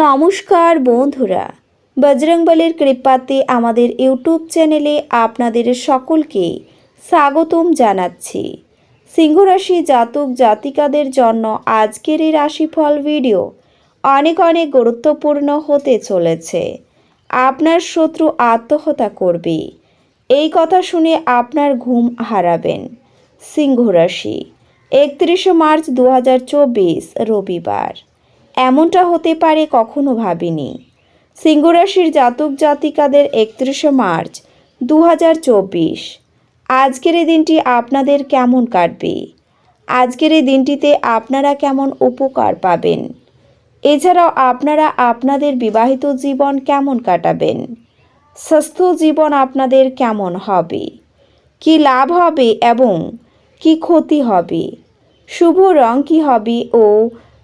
নমস্কার বন্ধুরা। বজরংবলীর কৃপাতে আমাদের ইউটিউব চ্যানেলে আপনাদের সকলকে স্বাগতম জানাচ্ছি। সিংহরাশি জাতক জাতিকাদের জন্য আজকের এই রাশিফল ভিডিও অনেক অনেক গুরুত্বপূর্ণ হতে চলেছে। আপনার শত্রু আত্মহত্যা করবে। এই কথা শুনে আপনার ঘুম হারাবেন। সিংহ রাশি একত্রিশে মার্চ দু হাজার চব্বিশ রবিবার। এমনটা হতে পারে কখনো ভাবিনি। সিংহরাশির জাতক জাতিকাদের একত্রিশে মার্চ দু হাজার চব্বিশ। আজকের এই দিনটি আপনাদের কেমন কাটবে? আজকের এই দিনটিতে আপনারা কেমন উপকার পাবেন? এছাড়াও আপনারা আপনাদের বিবাহিত জীবন কেমন কাটাবেন? স্বাস্থ্য জীবন আপনাদের কেমন হবে? কি লাভ হবে এবং কি ক্ষতি হবে? শুভ রং কী হবে ও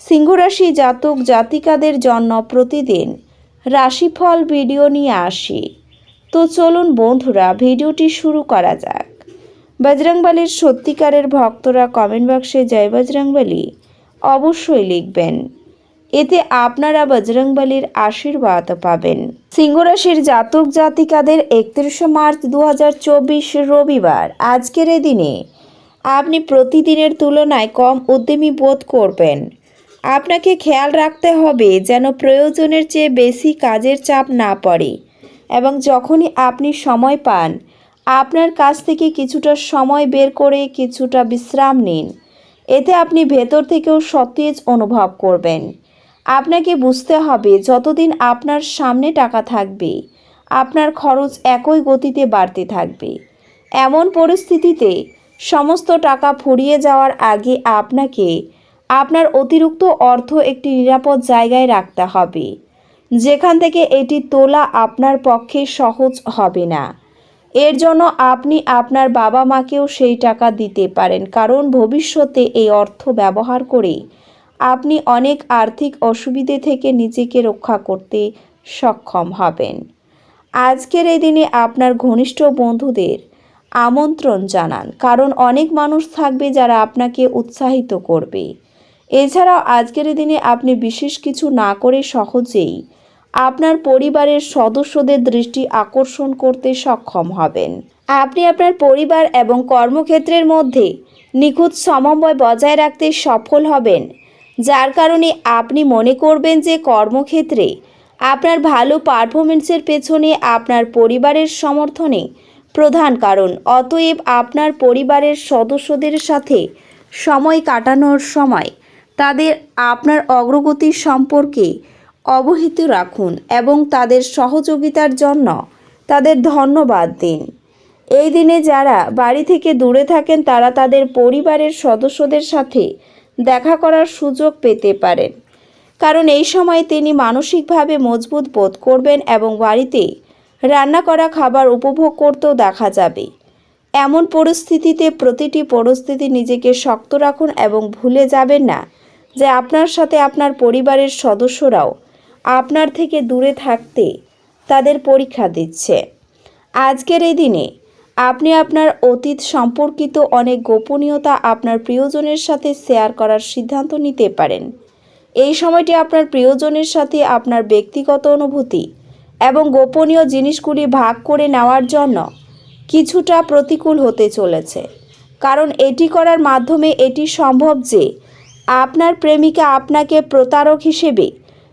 সিংহরাশি জাতক জাতিকাদের জন্য প্রতিদিন রাশিফল ভিডিও নিয়ে আসি। তো চলুন বন্ধুরা, ভিডিওটি শুরু করা যাক। বজরংবালির সত্যিকারের ভক্তরা কমেন্ট বক্সে জয় বজরংবলী অবশ্যই লিখবেন। এতে আপনারা বজরংবলীর আশীর্বাদ পাবেন। সিংহরাশির জাতক জাতিকাদের একত্রিশে মার্চ দু হাজার চব্বিশ রবিবার। আজকের এই দিনে আপনি প্রতিদিনের তুলনায় কম উদ্যমী বোধ করবেন। আপনাকে খেয়াল রাখতে হবে যেন প্রয়োজনের চেয়ে বেশি কাজের চাপ না পড়ে এবং যখনই আপনি সময় পান, আপনার কাছ থেকে কিছুটা সময় বের করে কিছুটা বিশ্রাম নিন। এতে আপনি ভেতর থেকেও সতেজ অনুভব করবেন। আপনাকে বুঝতে হবে যতদিন আপনার সামনে টাকা থাকবে, আপনার খরচ একই গতিতে বাড়তে থাকবে। এমন পরিস্থিতিতে সমস্ত টাকা ফুরিয়ে যাওয়ার আগে আপনাকে আপনার অতিরিক্ত অর্থ একটি নিরাপদ জায়গায় রাখতে হবে, যেখান থেকে এটি তোলা আপনার পক্ষে সহজ হবে না। এর জন্য আপনি আপনার বাবা মাকেও সেই টাকা দিতে পারেন, কারণ ভবিষ্যতে এই অর্থ ব্যবহার করে আপনি অনেক আর্থিক অসুবিধে থেকে নিজেকে রক্ষা করতে সক্ষম হবেন। আজকের এই দিনে আপনার ঘনিষ্ঠ বন্ধুদের আমন্ত্রণ জানান, কারণ অনেক মানুষ থাকবে যারা আপনাকে উৎসাহিত করবে। এছাড়াও আজকের দিনে আপনি বিশেষ কিছু না করে সহজেই আপনার পরিবারের সদস্যদের দৃষ্টি আকর্ষণ করতে সক্ষম হবেন। আপনি আপনার পরিবার এবং কর্মক্ষেত্রের মধ্যে নিখুঁত সমন্বয় বজায় রাখতে সফল হবেন, যার কারণে আপনি মনে করবেন যে কর্মক্ষেত্রে আপনার ভালো পারফরমেন্সের পেছনে আপনার পরিবারের সমর্থনে প্রধান কারণ। অতএব আপনার পরিবারের সদস্যদের সাথে সময় কাটানোর সময় তাদের আপনার অগ্রগতির সম্পর্কে অবহিত রাখুন এবং তাদের সহযোগিতার জন্য তাদের ধন্যবাদ দিন। এই দিনে যারা বাড়ি থেকে দূরে থাকেন, তারা তাদের পরিবারের সদস্যদের সাথে দেখা করার সুযোগ পেতে পারেন। কারণ এই সময় তিনি মানসিকভাবে মজবুত বোধ করবেন এবং বাড়িতে রান্না করা খাবার উপভোগ করতেও দেখা যাবে। এমন পরিস্থিতিতে প্রতিটি পরিস্থিতি নিজেকে শক্ত রাখুন এবং ভুলে যাবেন না। যে আপনার সাথে আপনার পরিবারের সদস্যরাও আপনার থেকে দূরে থাকতে তাদের পরীক্ষা দিচ্ছে। আজকের এই দিনে আপনি আপনার অতীত সম্পর্কিত অনেক গোপনীয়তা আপনার প্রিয়জনের সাথে শেয়ার করার সিদ্ধান্ত নিতে পারেন। এই সময়টি আপনার প্রিয়জনের সাথে আপনার ব্যক্তিগত অনুভূতি এবং গোপনীয় জিনিসগুলি ভাগ করে নেওয়ার জন্য কিছুটা প্রতিকূল হতে চলেছে। কারণ এটি করার মাধ্যমে এটি সম্ভব যে আপনার প্রেমিকা আপনাকে প্রতারক হিসেবে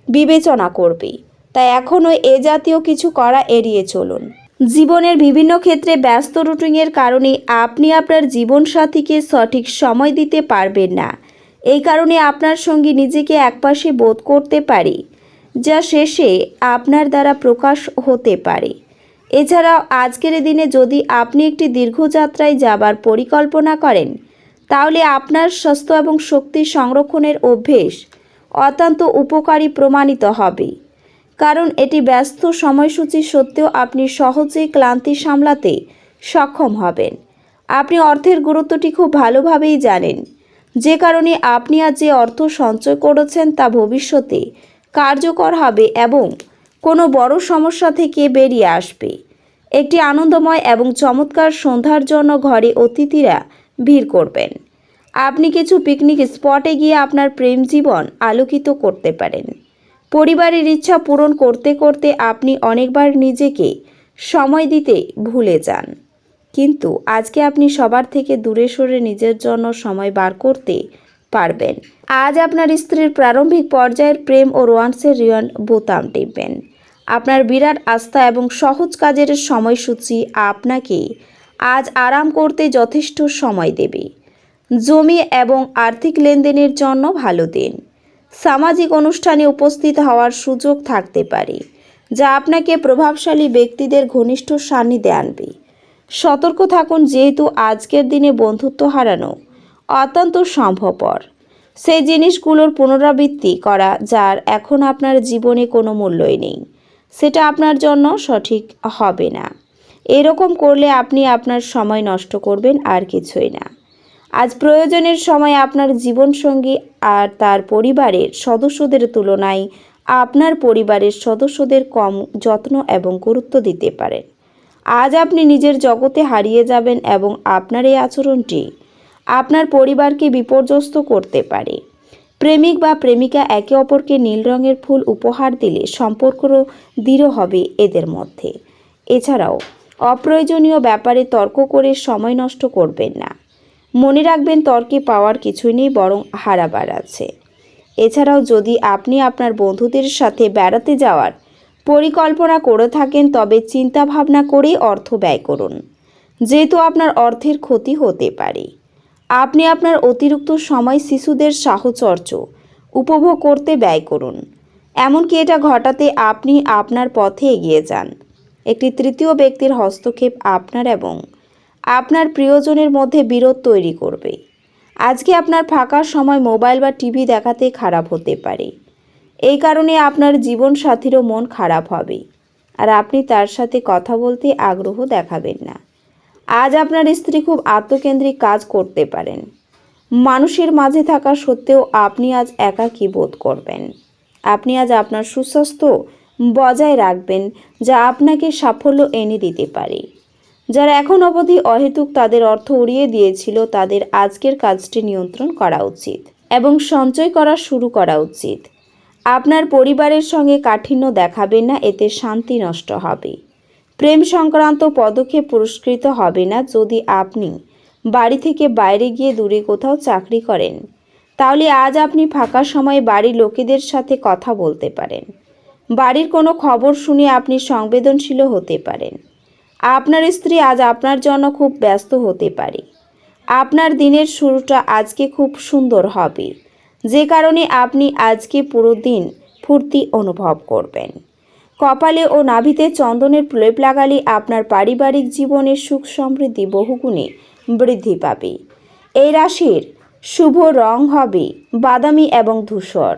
বিবেচনা করবে। তাই এখনও এ জাতীয় কিছু করা এড়িয়ে চলুন। জীবনের বিভিন্ন ক্ষেত্রে ব্যস্ত রুটিনের কারণে আপনি আপনার জীবনসাথীকে সঠিক সময় দিতে পারবেন না। এই কারণে আপনার সঙ্গী নিজেকে একপাশে বোধ করতে পারে, যা শেষে আপনার দ্বারা প্রকাশ হতে পারে। এছাড়াও আজকের দিনে যদি আপনি একটি দীর্ঘযাত্রায় যাবার পরিকল্পনা করেন তাহলে আপনার স্বাস্থ্য এবং শক্তি সংরক্ষণের অভ্যেস অত্যন্ত উপকারী প্রমাণিত হবে। কারণ এটি ব্যস্ত সময়সূচি সত্ত্বেও আপনি সহজেই ক্লান্তি সামলাতে সক্ষম হবেন। আপনি অর্থের গুরুত্বটি খুব ভালোভাবেই জানেন। যে কারণে আপনি আজ যে অর্থ সঞ্চয় করেছেন তা ভবিষ্যতে কার্যকর হবে এবং কোনো বড় সমস্যা থেকে বেরিয়ে আসবে। একটি আনন্দময় এবং চমৎকার সন্ধ্যার জন্য ঘরে অতিথিরা ভিড় করবেন। আপনি কিছু পিকনিক স্পটে গিয়ে আপনার প্রেম জীবন আলোকিত করতে পারেন। পরিবারের ইচ্ছা পূরণ করতে করতে আপনি অনেকবার নিজেকে সময় দিতে ভুলে যান। কিন্তু আজকে আপনি সবার থেকে দূরে সরে নিজের জন্য সময় বার করতে পারবেন। আজ আপনার স্ত্রীর প্রারম্ভিক পর্যায়ের প্রেম ও রোয়ান্সের রিয়ন বোতাম টিপবেন। আপনার বিরাট আস্থা এবং সহজ কাজের সময়সূচি আপনাকে আজ আরাম করতে যথেষ্ট সময় দেবে। জমি এবং আর্থিক লেনদেনের জন্য ভালো দিন। সামাজিক অনুষ্ঠানে উপস্থিত হওয়ার সুযোগ থাকতে পারে, যা আপনাকে প্রভাবশালী ব্যক্তিদের ঘনিষ্ঠ সান্নিধ্যে আনবে। সতর্ক থাকুন, যেহেতু আজকের দিনে বন্ধুত্ব হারানো অত্যন্ত সম্ভবপর। সেই জিনিসগুলোর পুনরাবৃত্তি করা, যার এখন আপনার জীবনে কোনো মূল্যই নেই, সেটা আপনার জন্য সঠিক হবে না। এরকম করলে আপনি আপনার সময় নষ্ট করবেন আর কিছুই না। আজ প্রয়োজনের সময় আপনার জীবনসঙ্গী আর তার পরিবারের সদস্যদের তুলনায় আপনার পরিবারের সদস্যদের কম যত্ন এবং গুরুত্ব দিতে পারেন। আজ আপনি নিজের জগতে হারিয়ে যাবেন এবং আপনার এই আচরণটি আপনার পরিবারকে বিপর্যস্ত করতে পারে। প্রেমিক বা প্রেমিকা একে অপরকে নীল রঙের ফুল উপহার দিলে সম্পর্কও দৃঢ় হবে এদের মধ্যে। এছাড়াও অপ্রয়োজনীয় ব্যাপারে তর্ক করে সময় নষ্ট করবেন না। মনে রাখবেন তর্কে পাওয়ার কিছুই নেই, বরং হারাবার আছে। এছাড়াও যদি আপনি আপনার বন্ধুদের সাথে বেড়াতে যাওয়ার পরিকল্পনা করে থাকেন, তবে চিন্তা ভাবনা করেই অর্থ ব্যয় করুন। যেহেতু আপনার অর্থের ক্ষতি হতে পারে। আপনি আপনার অতিরিক্ত সময় শিশুদের সাহচর্য উপভোগ করতে ব্যয় করুন। এমনকি এটা ঘটাতে আপনি আপনার পথে এগিয়ে যান। একটি তৃতীয় ব্যক্তির হস্তক্ষেপ আপনার এবং আপনার প্রিয়জনের মধ্যে বিরোধ তৈরি করবে। আজকে আপনার ফাঁকা সময় মোবাইল বা টিভি দেখাতে খারাপ হতে পারে। এই কারণে আপনার জীবন সাথীরও মন খারাপ হবে আর আপনি তার সাথে কথা বলতে আগ্রহ দেখাবেন না। আজ আপনার স্ত্রী খুব আত্মকেন্দ্রিক কাজ করতে পারেন। মানুষের মাঝে থাকা সত্ত্বেও আপনি আজ একাকী বোধ করবেন। আপনি আজ আপনার সুস্বাস্থ্য বজায় রাখবেন, যা আপনাকে সাফল্য এনে দিতে পারে। যারা এখন অবধি অহেতুক তাদের অর্থ উড়িয়ে দিয়েছিল, তাদের আজকের কাজটি নিয়ন্ত্রণ করা উচিত এবং সঞ্চয় করা শুরু করা উচিত। আপনার পরিবারের সঙ্গে কাঠিন্য দেখাবেন না, এতে শান্তি নষ্ট হবে। প্রেম সংক্রান্ত পদক্ষেপ পুরস্কৃত হবে না, যদি আপনি বাড়ি থেকে বাইরে গিয়ে দূরে কোথাও চাকরি করেন, তাহলে আজ আপনি ফাঁকা সময়ে বাড়ির লোকেদের সাথে কথা বলতে পারেন। বাড়ির কোনো খবর শুনে আপনি সংবেদনশীল হতে পারেন। আপনার স্ত্রী আজ আপনার জন্য খুব ব্যস্ত হতে পারে। আপনার দিনের শুরুটা আজকে খুব সুন্দর হবে। যে কারণে আপনি আজকে পুরো দিন ফুর্তি অনুভব করবেন। কপালে ও নাভিতে চন্দনের প্রলেপ লাগালে আপনার পারিবারিক জীবনের সুখ সমৃদ্ধি বহুগুণে বৃদ্ধি পাবে। এই রাশির শুভ রং হবে বাদামি এবং ধূসর।